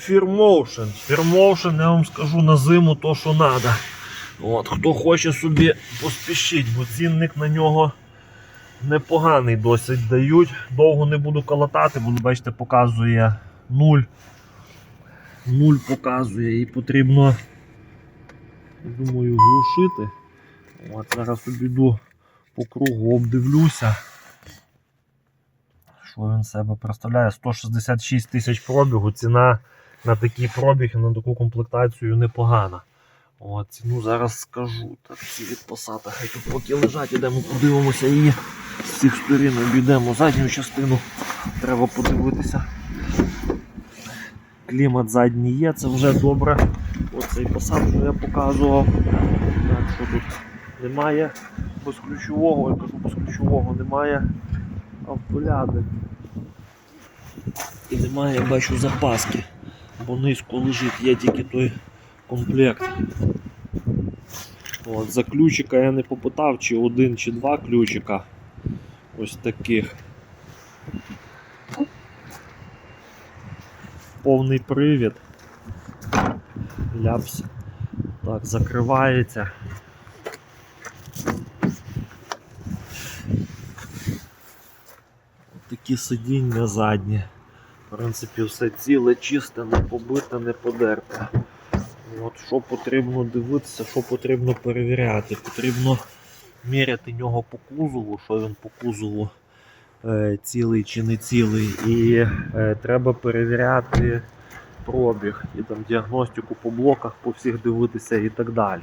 Фірмоушен. Фірмоушен, я вам скажу на зиму то, що треба. От, хто хоче собі поспішіть, бо цінник на нього непоганий досить дають. Довго не буду калатати, бо бачите, показує 0. 0 показує і потрібно, думаю, глушити. От, зараз обійду по кругу, обдивлюся. Що він себе представляє? 166 тисяч пробігу. Ціна на такий пробіг і на таку комплектацію непогана. О, ціну зараз скажу. Так, ці від посада, хай тут поки лежать, ідемо подивимося її з цих сторін, обійдемо задню частину. Треба подивитися. Клімат задній є, це вже добре. Оцей посад, що я показував. Так, що тут немає безключового, я кажу, безключового немає автоляди. І немає, я бачу, запаски, бо низько лежить, є тільки той комплект. От, за ключика я не попитав, чи один, чи два ключика. Ось таких. Повний привід. Ляпс. Так, закривається. Такі сидіння задні. В принципі, все ціле, чисте, не побите, не подерте. От Що потрібно дивитися, що потрібно перевіряти. Потрібно міряти нього по кузову, що він по кузову е, цілий чи не цілий. І е, треба перевіряти пробіг і там діагностику по блоках, по всіх дивитися і так далі.